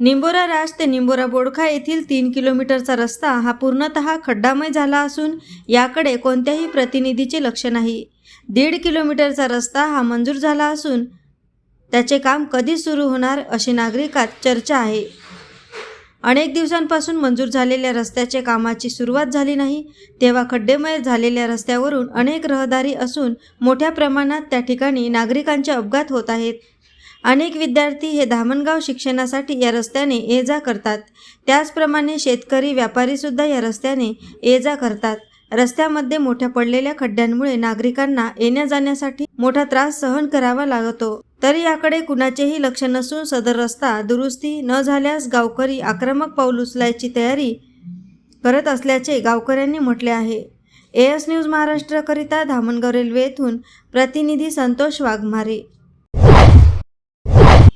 निंबोरा राज ते निंबोरा बोडखा येथील तीन किलोमीटरचा रस्ता हा पूर्णतः खड्डामय झाला असून याकडे कोणत्याही प्रतिनिधीचे लक्ष नाही. दीड किलोमीटरचा रस्ता हा मंजूर झाला असून त्याचे काम कधी सुरू होणार अशी नागरिकात चर्चा आहे. अनेक दिवसांपासून मंजूर झालेल्या रस्त्याचे कामाची सुरुवात झाली नाही तेव्हा खड्डेमय झालेल्या रस्त्यावरून अनेक रहदारी असून मोठ्या प्रमाणात त्या ठिकाणी नागरिकांचे अपघात होत आहेत. अनेक विद्यार्थी हे धामणगाव शिक्षणासाठी या रस्त्याने ये जा करतात. त्याचप्रमाणे शेतकरी व्यापारीसुद्धा या रस्त्याने ये जा करतात. रस्त्यामध्ये मोठ्या पडलेल्या खड्ड्यांमुळे नागरिकांना येण्या जाण्यासाठी मोठा त्रास सहन करावा लागतो. तरी याकडे कुणाचेही लक्ष नसून सदर रस्ता दुरुस्ती न झाल्यास गावकरी आक्रमक पाऊल उचलायची तयारी करत असल्याचे गावकऱ्यांनी म्हटले आहे. एएस न्यूज महाराष्ट्रकरिता धामणगाव रेल्वे येथून प्रतिनिधी संतोष वाघमारे